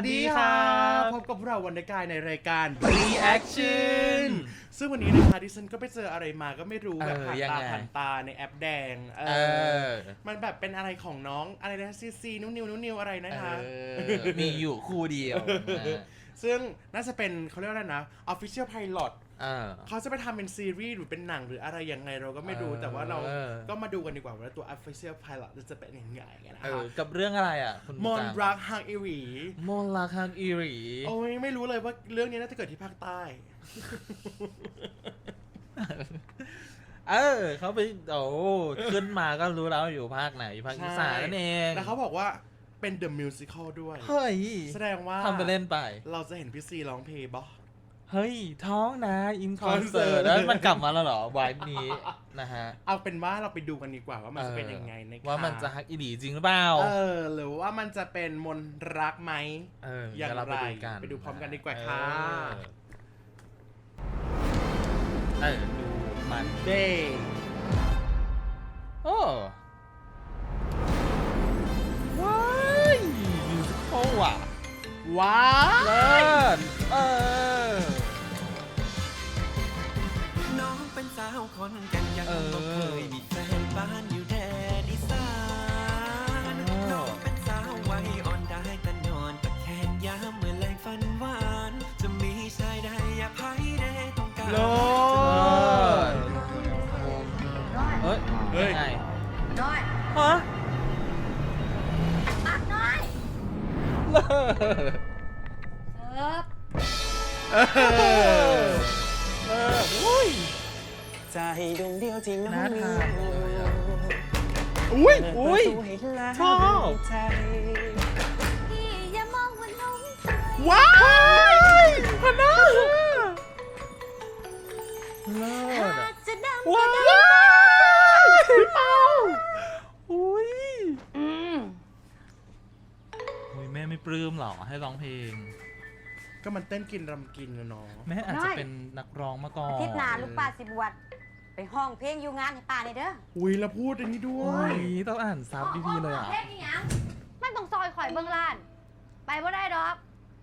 วัสดีครับพบกับพวกเราวันในกายในรายการ Reaction ซึ่งวันนี้นะคะดิฉันก็ไปเจออะไรมาก็ไม่รู้เออแบบผ่านยังตาไง ผ่านตาในแอปแดงเอเออ อมันแบบเป็นอะไรของน้องอะไรนะซีซีนุ่นนิวนุ่นนิวอะไรนะคะเออมีอยู่คู่เดียวนะ ซึ่งน่าจะเป็นเขาเรียกว่าอะไรนะ Official Pilot เออเขาจะไปทำเป็นซีรีส์หรือเป็นหนังหรืออะไรยังไงเราก็ไม่รู้เออแต่ว่าเราเออก็มาดูกันดีกว่าว่าตัว Official Pilot จะเป็นยังไงนะเอคะอกับเรื่องอะไรอะคุณมอนจังรักฮังอีหวีมนรักฮังอีหรีโอ้ยไม่รู้เลยว่าเรื่องนี้น่าจะเกิดที่ภาคใต้เออเขาไปโอ้ขึ้นมาก็รู้แล้วอยู่ภาคไหนภาคอีสานนั่นเองแล้วเขาบอกว่าเป็น The Musical ด้วย เฮ้ย แสดงว่าทำไปเล่นไป เราจะเห็นพี่ซีร้องเพลงบอ เฮ้ย ท้องนะอินคอนเสิ Concert ร์ตแล้วมันกลับมาแล้วเหรอวายนี้นะฮะ เอาเป็นว่าเราไปดูกันดีกว่าว่ามันจะเป็นยังไงนะคะว่ามันจะฮักอีหลีจริงหรือเปล่า เออ หรือว่ามันจะเป็นมนต์รักไหม เอออย่างเดี๋วเราไปไรดูกันไปดูพร้อมกันดีกว่าค่ะ เออเออดูมันเด้โอ้ว้ายมิวสิคลว่ะว้าเลิศเออ คนกันยังเออบ่เคยมีแฟนบ้านอยู่แดนอีสานน้องเป็นสาววัยอ่อนได้แต่นอนตะแคงยามเมื่อแรงฝันหวาน จะมีชายใดอย่าภัยได้ต้องการโลดเฮ้ยเฮ้ยงไงน้อยฮะตักน้อย ลื้มเหรอให้ร้องเพลง ก็มันเต้นกินรำกินนะเนาะแม่อาจจะเป็นนักร้องมาก่อนอาทิตย์หน้าลูกป้าสิบวชไปห้องเพลงอยู่งานให้ป้าเลยเด้ออุ้ยแล้วพูดอันนี้ด้วโอ้ยยต้องอ่านซับดีๆเลยอะเพลงนี่ยังไม่ต้องซอยข่อยเบิ่งล้าน ไปบ่ได้ดอก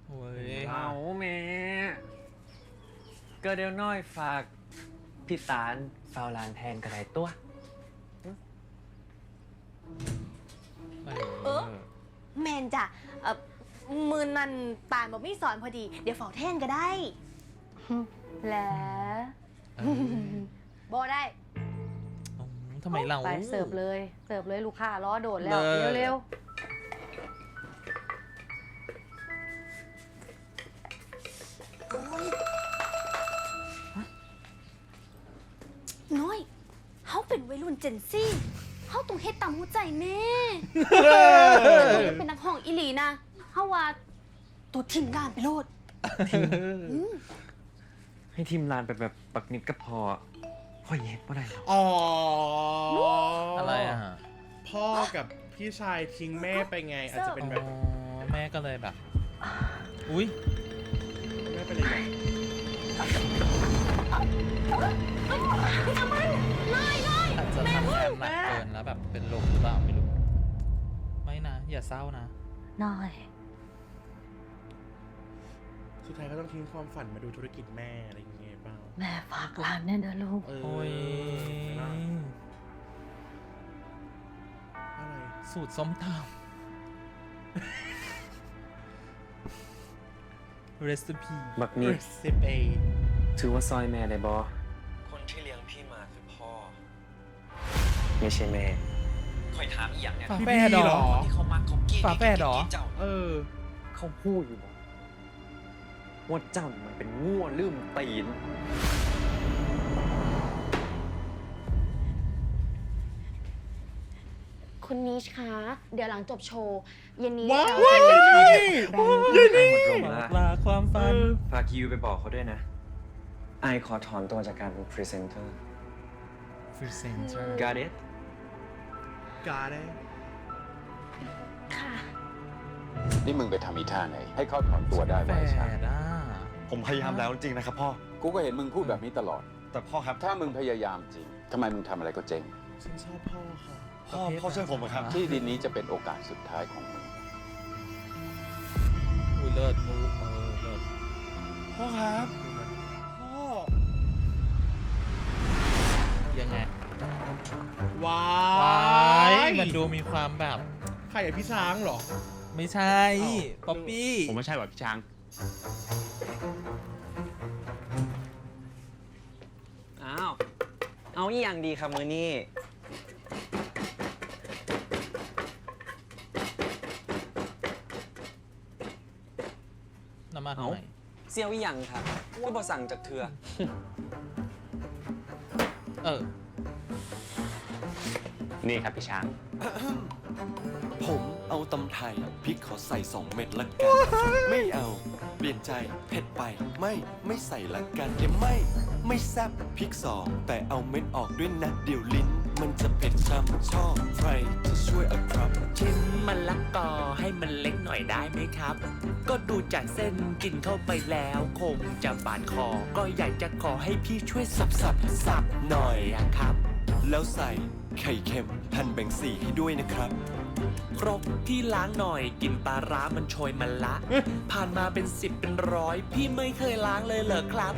โอ้ยเอาแม่ก็เดี๋ยวน้อยฝากพี่ตาลฟาวลานแทนกระไดตัว เออ แมนจ้ะเอ่อ มือนันปานบอกมีสอนพอดี เดี๋ยวเฝ้าแท่นก็ได้ แล้วเออบ่ได้อืมทำไมเราไปเสิร์ฟเลย เสิร์ฟเลยลูกค้ารอโดดแล้วเลิศเร็วๆน้อยเขาเป็นวัยรุ่นเจนซี่เขาต้องเฮ็ดตามหัวใจแม่เขาจะเป็นนักห้องอีหลีนะ เขาว่าตัวทีมงานไปโลดอืมให้ทีมลานไปแบบปักนิดก็พอพ่อเย็ดว่าไรหรอกอ๋ออะอะไรอะพ่อกับพี่ชายทิ้งแม่ไปไง อาจจะเป็นแบบอ๋อแม่ก็เลยแบบ อุ้ยแม่เป็นอะไรอย่างอาจจะทำงานหนักเกินแล้วแบบเป็นลมหรือเปล่าไม่รู้ ไม่นะ อย่าเศร้านะน้อย สุดท้ายก็ต้องทิ้งความฝันมาดูธุรกิจแม่อะไรอย่างเงี้ยเปล่าแม่ฝากร้านแน่เด้อลูก เออโอ้ยอะไร สูตรส้มตำ recipe บักนิดสิบเอถือว่าซอยแม่ได้บอคนที่เลี้ยงพี่มาคือพ่อไม่ใช่แม่ คอยถามอีกอย่างเนี่ยฝาแฝดเหรอที่เขามักเขาเกลียดฝาแฝดเหรอ เจ้าเออ เขาพูดอยู่บ่ ว่าเจ้ามันเป็นง่วลืมตีน คุณนิชคะ เดี๋ยวหลังจบโชว์ เย็นนี้ว้าวเราจะไปถ่ายแบบแบรนด์เย็นนี้หมดลมฝาละกลาความฝัน ฝากยูไปบอกเขาด้วยนะ ไอขอถอนตัวจากการเป็นพรีเซนเตอร์ presenter got it กาได้ค่ะ นี่มึงไปทำอีท่าไหน ให้เขาถอนตัวได้แฝไว้ช้าดอะ ผมพยายามแล้วจริงๆนะครับพ่อ กูก็เห็นมึงพูดแบบนี้ตลอด แต่พ่อครับ ถ้ามึงพยายามจริงทำไมมึงทำอะไรก็เจ๊ง ฉันชอบพ่อค่ะพ่อพ่อเชื่อผมเหรอครับ ที่ดินนี้จะเป็นโอกาสสุดท้ายของมึง อุ้ยพ่อครับ พ่อ ยังไงว้าว้ายยมันดูมีความแบบ ใครอะพี่ช้างเหรอ ไม่ใช่อ้าวป๊อปปี้ ผมไม่ใช่แบบพี่ช้าง อาอีอย่างดีครับมือนี่น้ำมาทำเอ้าไมเซียวอีหยังครับก็บอสั่งจากเธอเออ นี่ครับพี่ช้างผม เอาตำไทยพริกขอใส่สองเม็ดละกัน ไม่เอา เปลี่ยนใจเผ็ดไปไม่ไม่ใส่ละกันเดี๋ยวไม่ ไม่แซบพริกสองแต่เอาเม็ดออกด้วยนะเดี๋ยวลิ้น มันจะเผ็ดช้ำชอบใครจะช่วยอะครับชิมมันละกอให้มันเล็กหน่อยได้ไหมครับ ก็ดูจากเส้นกินเข้าไปแล้ว คงจะบาดคอ ก็อยากจะขอให้พี่ช่วยสับสับสับหน่อยอะครับ แล้วใส่ไข่เค็มหั่นแบ่งสีให้ด้วยนะครับ ครกที่ล้างหน่อยกลินปลาร้ามันโชยมันละ ผ่านมาเป็นสิบเป็นร้อย พี่ไม่เคยล้างเลยเหรอครับ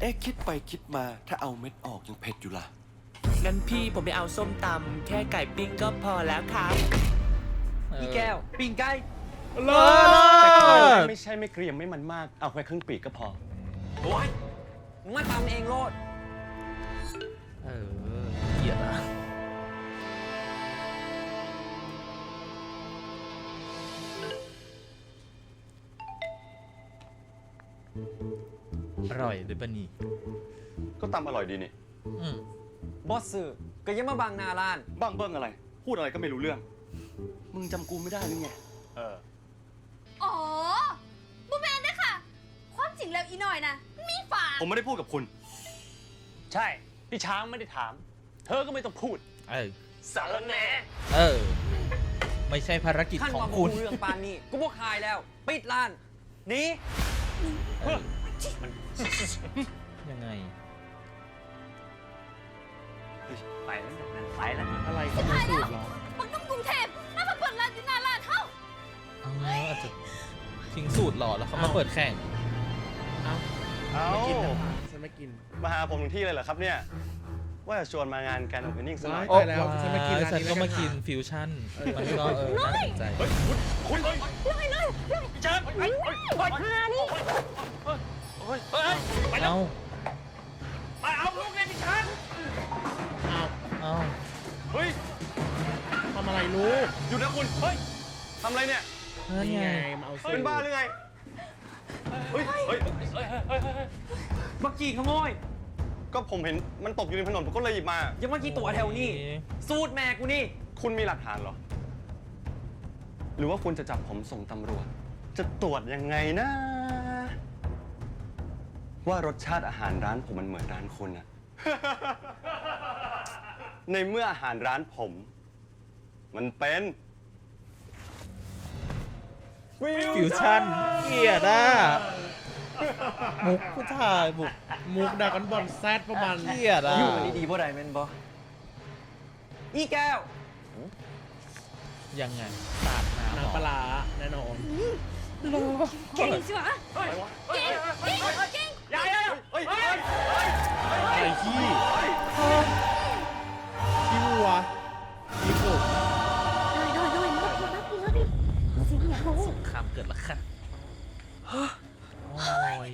เอ๊ะคิดไปคิดมาถ้าเอาเม็ดออกยังเผ็ดอยู่ล่ะ งั้นพี่ผมไม่เอาส้มตำแค่ไก่ปิ้งก็พอแล้วครับ พี่แก้ว ปิ้งไก่เลิศไม่ใช่ไม่เกรียมไม่มันมาก เอาแค่ครึ่งปีกก็พอ โอ้ยมึงมาทำเองโลด เออเกลียดอะ อร่อยด้วยปะนี่ก็ตำอร่อยดีนี่อืมบอสสื่อก็ยังมาบังหนาร้าน บ้างเบิ้งอะไร พูดอะไรก็ไม่รู้เรื่อง มึงจำกูไม่ได้หรือไงเออ อ๋อบูแมนด้วยค่ะ ความจริงแล้วอีหน่อยนะมีฝาผมไม่ได้พูดกับคุณ ใช่ พี่ช้างไม่ได้ถาม เธอก็ไม่ต้องพูด เออ สารแหน่เออ ไม่ใช่ภารกิจขั้นของว่าคุณกูเรื่องปานนี่กูบอกคายแล้ว ปิดร้านหนี่ เออยังไง ไปแล้วนะไปแล้วอะไรก็ไม่สูตรเหรอบักนุ่มกรุงเทพน่ามาเปิดร้านอยู่หน้าร้านเท่าอ๋ออาจจะทิ้งสูตรหรอแล้วเขามาเปิดแข่ง เอ้าเอ้าไม่กินนะคะฉันไม่กิน มาหาผมถึงที่เลยเหรอครับเนี่ย ว่าจะชวนมางานการโอเพนนิ่งสักหน่อยโอ๊ยไปแล้วฉันมากินร้านนี้ฉันก็มาแล้วกันกินฟิวชั่นเออมันก็เออน่าสนใจ คุณเลยเอ้า ไปเอาลูกเลยพี่ช้างเอ้าเอ้า เฮ้ยทำอะไรลูกหยุดนะคุณเฮ้ยทำอะไรเนี่ยนั่นนี่ไงไง มาเอาสูตรเป็นบ้าหรือไงเฮ้ยเฮ้ยบักกี้ขโมย ก็ผมเห็นมันตกอยู่ในถนนผมก็เลยหยิบมา ยังมากี่ตัวแถวนี้สูตรแม่กูนี่ คุณมีหลักฐานเหรอ หรือว่าคุณจะจับผมส่งตำรวจ จะตรวจยังไงนะ ว่ารสชาติอาหารร้านผมมันเหมือนร้านคุณอะ ในเมื่ออาหารร้านผม มันเป็นฟิวชั่นเกลียดอะ มุกผู้ชายบุกมุกดรากันบอลแซดประมาณเกลียดอะอยู่กันดีๆบ่ได้แม่นบ่อีแก้วยังไงสาดน้ำเหรอน้ำปลาร้าแน่นอนเก่งสิวะเก่งเก่งเก่งไอ้ขี้ขี้วัวขี้กบหน่อยหน่อยหน่อยนักนักนักดิสิงห์โสงครามเกิดแล้วค่ะโอ้ย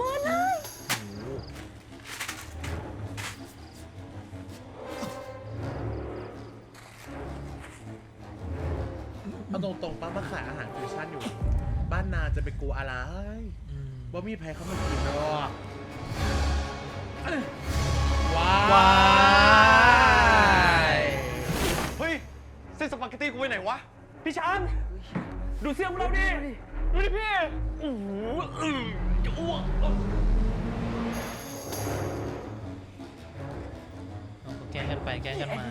มาเลยโอ้โหเอาตรงๆป้ามาขายอาหารฟิวชั่นอยู่ บ้านนาจะไปกลัวอะไรอืมว่ามีใครเข้ามากินหรอกว้าว ว้ายเฮ้ยเส้นสปาเกตตี้กูไปไหนวะ พี่ช้างดูเสื้อของเราดิ ดูดิพี่โอ้โหอือจะอ้วกเอาก็แกล้งกันไปแกล้งกันมา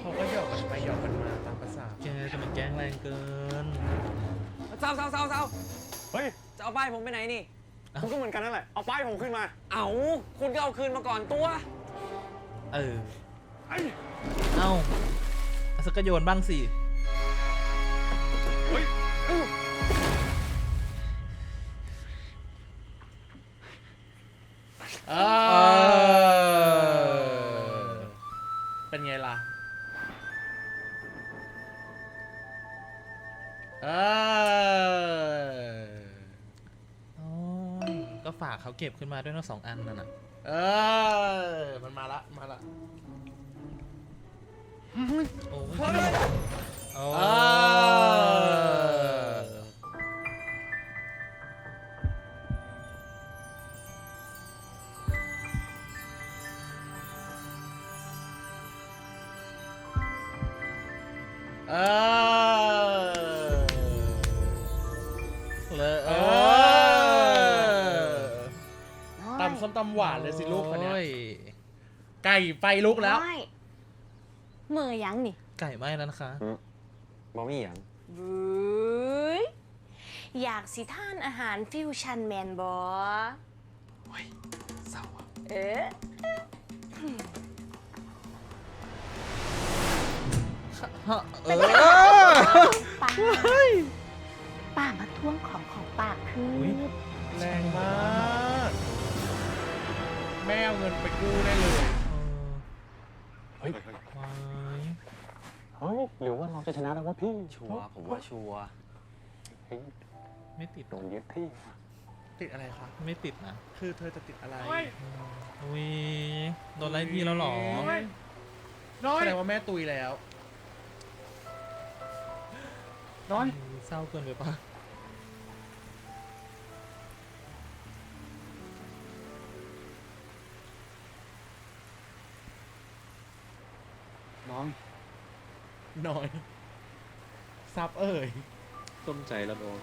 เขาก็หยอกกันไปหยอกกันมาตามภาษาแกจะมันแกล้งแรงเกินเศร้าเศร้าเศร้าเศร้าเฮ้ย จะเอาป้ายผมไปไหนนี่ คุณก็เหมือนกันนั่นแหละ เอาป้ายผมขึ้นมา เอาคุณก็เอาคืนมาก่อนตัว เออเอ้าเอาสักกระโยนบ้างสิ เก็บขึ้นมาด้วยทั้งสองอันนั่นน่ะ เออ มันมาละ มาละ โอ้ยโอ้เออ เออ ตำส้มตำหวานเลยสิลูกคนเนี้ยโอ้ยไก่ไฟลุกแล้ว ไม่มือยังนี่ไก่ไหม้แล้วนะคะบอมี่อย่างบุ้ยอยากสิท่านอาหารฟิวชั่นแมนบอเศร้าอะเอ๊ะเออป้าป้ามาทวงของของป้าคือุ๊ยอแรงมาก แม่เอาเงินไปกู้ได้เลย เฮ้ยว้ายเฮ้ยหรือว่าเราจะชนะแล้ววะพี่ชัวร์ผมว่าชัวร์เฮ้ยไม่ติดโดนยึดที่ติดอะไรคะ ไม่ติดนะคือเธอจะติดอะไรอุ้ยโดนไล่ที่แล้วเหรอแสดงว่าแม่ตุยแล้ว น้อย เศร้าเกินไปปะ น้อย ซับเอ่ยต้มใจแล้วโดน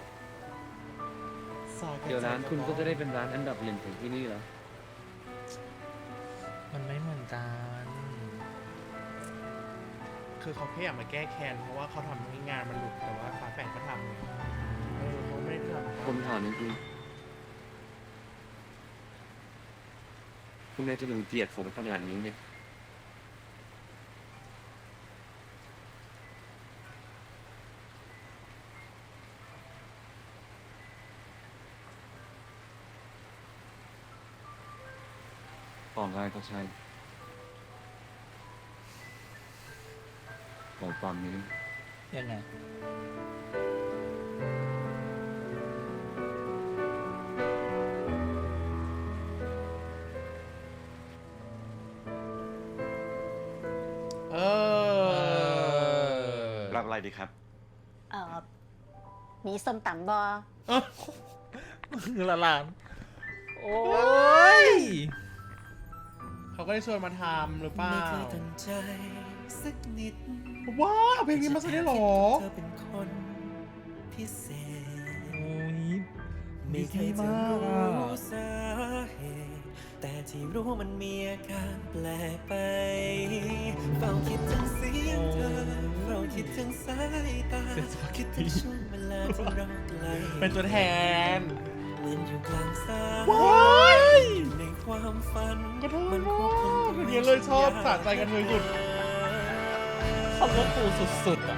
ซอยเดี๋ยวร้านคุณก็จะได้เป็นร้านอันดับหนึ่งของที่นี่แล้วมันไม่เหมือนกัน คือเขาแค่อยากมาแก้แค้นเพราะว่าเขาทำให้งานมันหลุดแต่ว่าฟ้าแฝดก็ทำไงเออเขาไม่ได้ทำผมถามจริงๆคุณนายจะถึงเกลียดผมขนาดนี้เนี่ย องอะไรก็ใช่ของตอนนี้ยังไงเออ รับอะไรดีครับ เอ่อมีส้มตำบอมือละลาน โอ้ย เขาก็ได้ชวนมาทำหรือเปล่าไม่เคยตั้งใจสักนิดว้าวเอาเพลงนี้มาซะได้เหรอเธอเป็นคนพิเศษโอ้ยไม่เคยจะรู้สาเหตุแต่ที่รู้มันมีอาการแปลกไปเฝ้าคิดถึงเสียงเธอเฝ้าคิดถึงสายตาคิดถึงช่วงเวลาที่เราใกล้เป็นตัวแทนเหมือนอยู่กลางสายว้ายในความฝัน ก็เท่มันควบคุมตัวอย่างเงี้ยเลยชอบสะใจกันเลยสุดคำว่าปูสุดๆอะ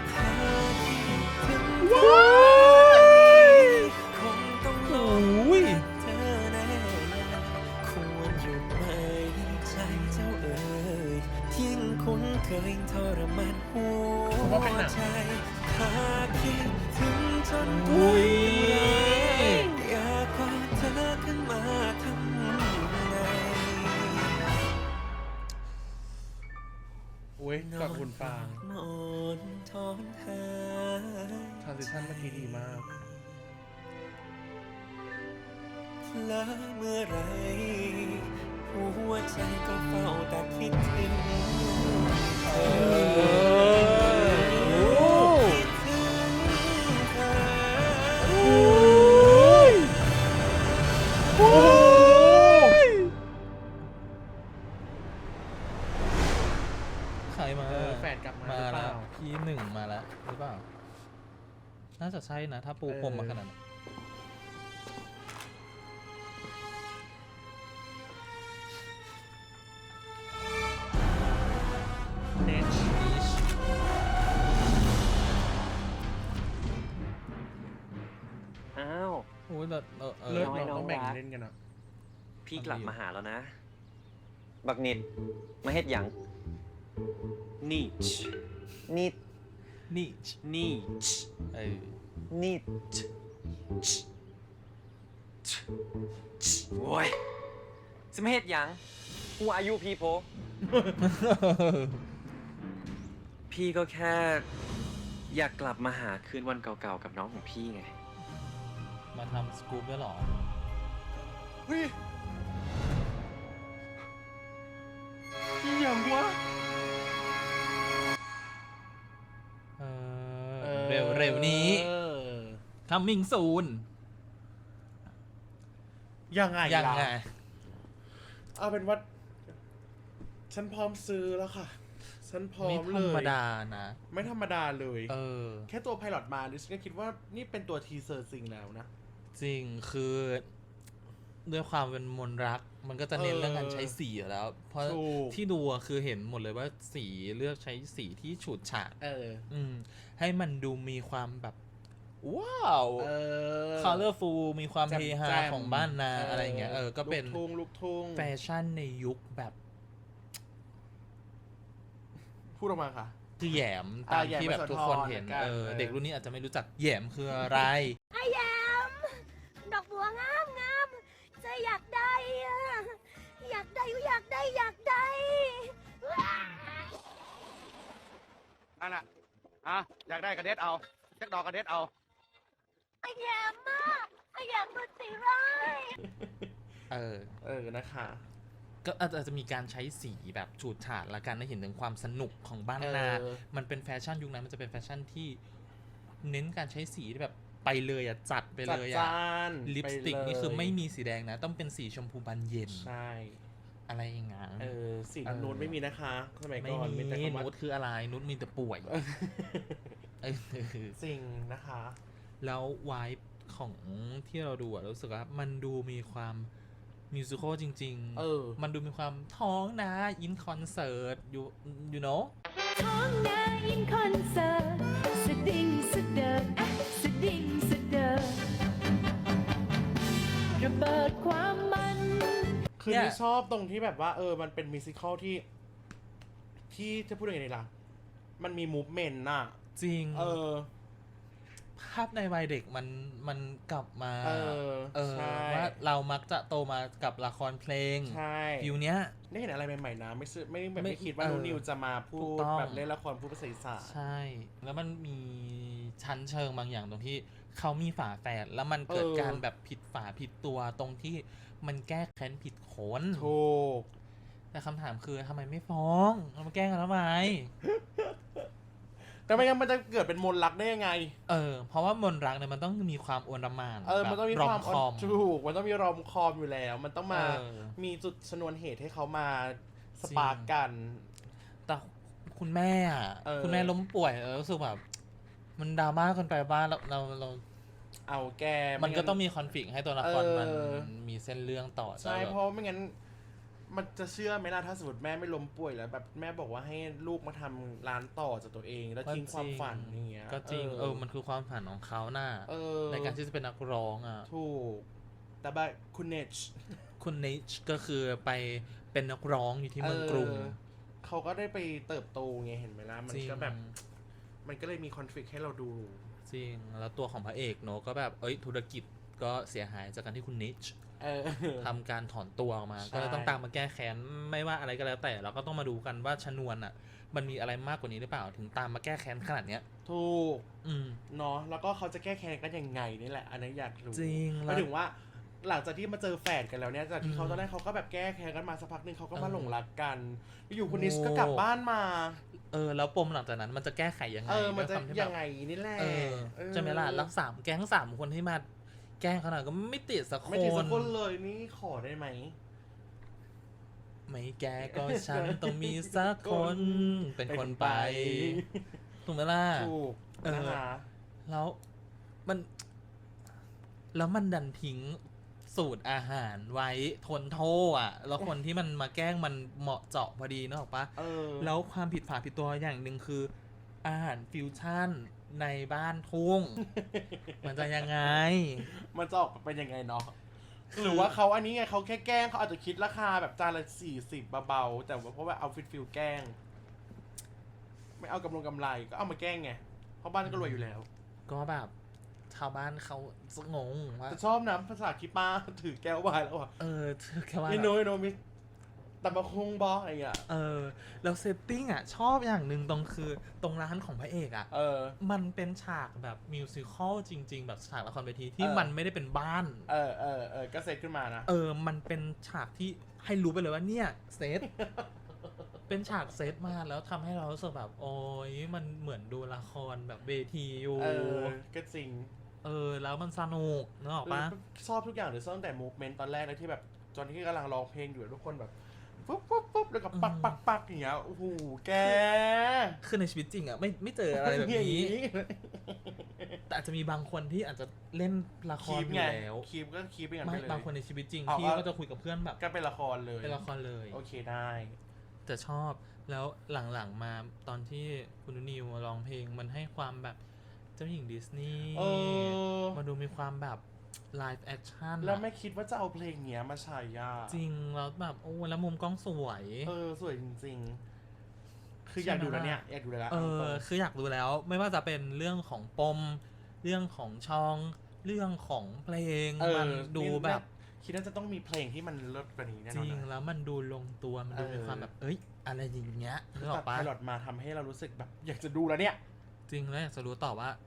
ละเมื่อไร หัวใจก็เฝ้าแต่คิดถึงเธอคิดถึงเธอ ใครมาเออแฟนกลับมาหรือเปแล้ล่าวพี่หนึ่งมาแล้วหรือเปล่า น่าจะใช่นะ ถ้าปูพรมมาขนาดนั้น อ้าว โอ้ยแต่เออเอเลิอศน้อยเนาะน้องต้องแบ่งรักเล่นกันอะพี่กลับมาหาแล้วนะ บักนิดมาเฮ็ดหยังนี่นิดนี่นี่เออนี่โอ้ยสมเหตุหยังกูอายุพี่โพ พี่ก็แค่ อยากกลับมาหาคืนวันเก่าๆกับน้องของพี่ไง มาทำสกู๊ปด้วยเหรอ เฮ้ยอีหยังวะ เออ เร็วเร็วนี้ เออ coming soon ยังไงยังล่ะไง เอาเป็นว่า ฉันพร้อมซื้อแล้วค่ะ ฉันพร้อไม่มธเลรยรมดานะ ไม่ธรรมดาเลย เออ แค่ตัวไพลอตมาดิฉันก็คิดว่านี่เป็นตัวทีเซอร์จริงแล้วนะ จริงคือด้วยความเป็นมนต์รัก มันก็จะเน้นเออเรื่องการใช้สีอยู่แล้ว เพราะถูก ที่ดูอะคือเห็นหมดเลยว่าสีเลือกใช้สีที่ฉูดฉาดเออ อืม ให้มันดูมีความแบบ ว้าว เออ colorful มีความแจ่มเฮฮาแจ่มของบ้านนาอะไรอย่างเงี้ยเออก็เป็น ลูกทุ่งลูกทุ่งแฟชั่นในยุคแบบพูดออกมาค่ะ คือแหยมอ่าตามแหยมที่แบบมาสะทุกท้อนคนเห็นกันเออเออ เด็กรุ่นนี้อาจจะไม่รู้จักแหยมคืออะไร ไอ้แย มดอกบัวงามงามใจอยากได้อะอยากได้อยากได้อยากได้นั่นน่ะอะอยากได้กระเด็ดเอาจักดอกกระเด็ดเอาไอ้แยมมากไอ้แยมมันสีร้ายเออ เออนะคะ ก็อาจจะมีการใช้สีแบบฉูดฉาดละกันได้เห็นถึงความสนุกของบ้านนา เออ มันเป็นแฟชั่นยุคนั้นมันจะเป็นแฟชั่นที่ เน้นการใช้สีที่แบบ ไปเลยอะจัดไปจัดเลยจาอะนลิปสติกปเลยนี่คือไม่มีสีแดงนะ ต้องเป็นสีชมพูบานเย็นใช่อะไรอย่างเงี้ยเออสีเออนูนๆไม่มีนะคะสมัยไม่ก่อนมีแต่คำว่านุชคืออะไรนุชมีแต่ป่วยเออ จริงนะคะ แล้ววายของที่เราดูอะรู้สึกว่ามันดูมีความมิวสิควลจริงเออ มันดูมีความท้องนะอินคอนเสิร์ตอยู่ you know ท้องนายินคอนเสิร์ตสดิ่งสะเดิดอะส ดิ่งสะเดิดระเบิดความมัน คือเนี่ยที่ชอบตรงที่แบบว่า เออ มันเป็นมิวสิควลที่ ที่จะพูดยังไงดีล่ะ มันมีมูฟเมนต์น่ะ จริง เออ ภาพในวัยเด็กมันมันกลับมา เออเออใช่ ว่าเรามักจะโตมากับละครเพลงใช่ฟิวเนี้ย ได้เห็นอะไรใหม่ๆนะไม่ซื้อไม่แบบไม่ไม่คิดว่าเออนูนิวจะมาพูถูดกต้อง แบบเล่นละครพูดภาษาอีสานใช่ แล้วมันมีชั้นเชิงบางอย่างตรงที่เขามีฝาแฝดแล้วมันเกิดเออการแบบผิดฝาผิดตัวตรงที่มันแก้แค้นผิดคนถูกแต่คำถามคือทำไมไม่ฟ้องเอามาแกล้งกันทำไม แต่ไม่งั้นมันจะเกิดเป็นมนต์รักได้ยังไง เออ เพราะว่ามนต์รักเนี่ยมันต้องมีความอวนละหมานเออ มันต้องมีแบบความคอมถูกมันต้องมีรอมคอมอยู่แล้ว มันต้องมาเออมีจุดชนวนเหตุให้เขามาสปาร์กกัน แต่คุณแม่อะเออคุณแม่ล้มป่วยเออรู้สึกแบบ มันดราม่าเกันไปบ้างเราเราเราเอาแก มันก็ไงั้ต้องมีคอนฟ lict ให้ตัวละครมันเออมีเส้นเรื่องต่อใช่แต่แบบเพราะไม่งั้น มันจะเชื่อไหมล่ะถ้าสมมติแม่ไม่ล้มป่วยแล้วแบบแม่บอกว่าให้ลูกมาทำร้านต่อจากตัวเอง แล้วทิ้งความฝันอย่างเงี้ยก็จริง เออ มันคือความฝันของเขาน่ะเออในการที่จะเป็นนักร้องอะ ถูก แต่แบบคุณเนชคุณเนชก็คือไปเป็นนักร้องอยู่ที่เมืองกรุงเออเขาก็ได้ไปเติบโตไงเห็นไหมล่ะมันจริง ก็แบบ มันก็เลยมีคอนฟ lict ให้เราดู จริง แล้วตัวของพระเอกเนอะก็แบบ เอ้ย ธุรกิจก็เสียหายจากการที่คุณเนชเออ ทำการถอนตัวออกมาใช่ก็เลยต้องตามมาแก้แค้นไม่ว่าอะไรก็แล้วแต่เราก็ต้องมาดูกันว่าชนวนอะ มันมีอะไรมากกว่านี้หรือเปล่าถึงตามมาแก้แค้นขนาดเนี้ยถูกอืมเนาะแล้วก็เขาจะแก้แค้นกันยังไงนี่แหละ อันนี้อยากรู้จริงหแล้มายวถึงว่าหลังจากที่มาเจอแฝดกันแล้วเนี่ยจากที่เขาอืมตอนแรกเขาก็แบบแก้แค้นกันมาสักพักหนึ่งเขาก็มาเออหลงรักกันอยู่คุณนิสโอ้ก็กลับบ้านมา เออ แล้วปมหลังจากนั้นมันจะแก้ไขยังไงเออมันจะด้วยควาที่แบบยังไงนี่แหละเออเออใช่ไหมล่ะแล้วสามแก๊งสามคนที่มา แกล้งเขาหน่อยก็ไม่ติดสักคนไม่ถึงสักคนเลยนี่ขอได้ไหม ไม่แกก็ฉันต้องมีสักคน เป็นคนไปถูกไหมล่ะถูกเออนะคะแล้วมัน แล้วมันดันทิ้งสูตรอาหารไว้ทนโทษอะ แล้วคนที่มันมาแกล้งมันเหมาะเจาะพอดีนึกออกปะเออแล้วความผิดฝาผิดตัวอย่างหนึ่งคือ อาหารฟิวชั่นในบ้านทุ่ง มันจะยังไง มันจะออกมาเป็นยังไงเนาะหรือว่าเขาอันนี้ไงเขาแค่แกล้งเขาอาจจะคิดราคาแบบจานละสี่สิบเบาๆแต่ว่าเพราะว่าเอาฟิตฟิลแกล้ง ไม่เอากำลงกำไรก็เอามาแกล้งไงเพราะบ้านก็รวยอยู่แล้ว ก็แบบชาวบ้านเขาจะงงว่าแต่ชอบนะภาษาคิดมาถือแก้ววายแล้วอะเออแค่ว่านี่โน้ยโนมิ ตำบะคงบอกอะไรอย่างเงี้ยเออ แล้วเซตติ้งอะ ชอบอย่างหนึ่งตรงคือตรงร้านของพระเอกอะ เออ มันเป็นฉากแบบมิวสิควลจริง ๆ แบบฉากละครเวทีที่เออ มันไม่ได้เป็นบ้าน เออเออเออก็เซตขึ้นมานะ เออ มันเป็นฉากที่ให้รู้ไปเลยว่าเนี่ยเซต เป็นฉากเซตมาแล้วทำให้เรารู้สึกแบบ โอ้ยมันเหมือนดูละครแบบเวทีอยู่ เออ ก็จริงเออ แล้วมันสนุกนึกออกปะเออชอบทุกอย่างเลยตั้งแต่มูฟเมนต์ตอนแรกเลยที่แบบตอนที่กำลังร้องเพลงอยู่ทุกคนแบบ ปุ๊บปุ๊บปุ๊บแล้วก็ปักปักปักอย่างเงี้ยโอ้โหแกคือในชีวิตจริงอะไม่ไม่เจออะไรแบบนี้ แต่อาจจะมีบางคนที่อาจจะเล่นละคคีรบอไงยู่แล้วคีบก็คีบไปกันไปไม่เลยบางคนในชีวิตจริงเอาที่เอาก็จะคุยกับเพื่อนแบบ ก็เป็นละครเลยเป็นละครเลย โอเคได้แต่ชอบแล้วหลังๆมาตอนที่คุณนุนิวมาร้องเพลงมันให้ความแบบเจ้าหญิงดิสนีย์เออมาดูมีความแบบ ไลฟ์แอคชั่นแล้วไม่คิดว่าจะเอาเพลงเนี้ยมาใช้อะจริง แล้วแบบ โอ้ แล้วมุมกล้องสวย เออ สวยจริง ๆ คืออยากดูแล้วเนี่ย อยากดูแล้ว เอตรองคืออยากดูแล้ว ไม่ว่าจะเป็นเรื่องของปม เรื่องของช่อง เรื่องของเพลงเออมันดูแบบ คิดว่าจะต้องมีเพลงที่มันเลิศกว่านี้แน่จนอนริงนะแล้วมันดูลงตัว มันดูเออมีความแบบ เอ้ย อะไรอย่างเงี้ยนึกอตัอดกปะไพลอตมาทำให้เรารู้สึกแบบ อยากจะดูแล้วเนี่ย จริงแล้วอยากจะรู้ต่อว่าจะ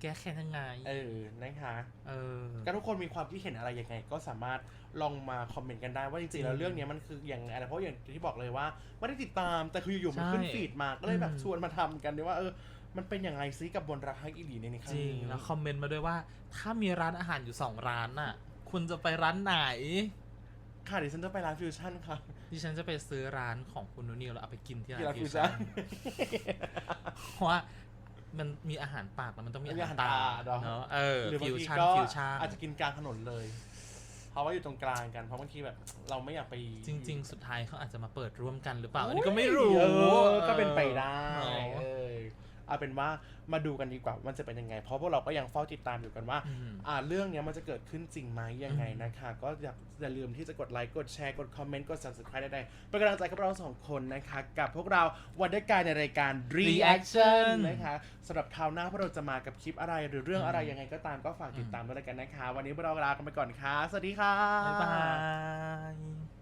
แก้แค้นยังไง เออนะคะ เออ ก็ทุกคนมีความคิดเห็นอะไรยังไง ก็สามารถลองมาคอมเมนต์กันได้ว่าจริงๆแล้วจริงเรื่องเนี้ยมันคืออย่างไรเพราะอย่างที่บอกเลยว่าไม่ได้ติดตามแต่คืออยู่ๆมันใช่ขึ้นฟีดมาก็เลยแบบอืมชวนมาทำกันด้วยว่าเออมันเป็นอย่างไรซิกับบนรักฮักอีหลีในในครั้จงริงนี้แล้วคอมเมนต์มาด้วยว่า ถ้ามีร้านอาหารอยู่สองร้านน่ะ คุณจะไปร้านไหน ค่ะเดี๋ยวฉันจะไปร้านฟิวชั่นค่ะดิฉันจะไปซื้อร้านของคุณนุนิวแล้วเอาไปกินที่ร้าที่ร้านนฟิฟิววชั่ชั่นน เพราะว่า มันมีอาหารปากแล้วมันต้องมีมีอาอาหาหารรตาตาเนอะเนาะเออหรือบางฟิวทีชั่นก็ฟิวชั่นอาจจะกินกลางถนนเลย เพราะว่าอยู่ตรงกลางกันเพราะบางทีแบบ เราไม่อยากไปจริง ๆ สุดท้ายเขาอาจจะมาเปิดร่วมกันหรือเปล่า อันโอ้ยนี้ก็ไม่รู้ เออก็เป็นไปได้เนอะเออ เอาเป็นว่ามาดูกันดีกว่ามันจะเป็นยังไง เพราะพวกเราก็ยังเฝ้าติดตามอยู่กันว่าอืมอ่าเรื่องเนี้ยมันจะเกิดขึ้นจริงไหมยังไงอืมนะคะ ก็อย่าอย่าลืมที่จะกดไลค์กดแชร์กดคอมเมนต์กด subscribe ได้ๆเป็นกำลังใจกับเราสองคนนะคะ กับพวกเราวันด้วยการในรายการ reaction นะคะสำหรับคราวหน้าพวกเราจะมากับคลิปอะไรหรือเรื่องอะไรยังไงก็ตามก็ฝากติดตามด้วยแล้วกันนะคะ วันนี้พวกเราลากันไปก่อนค่ะสวัสดีค่ะบ๊ายบาย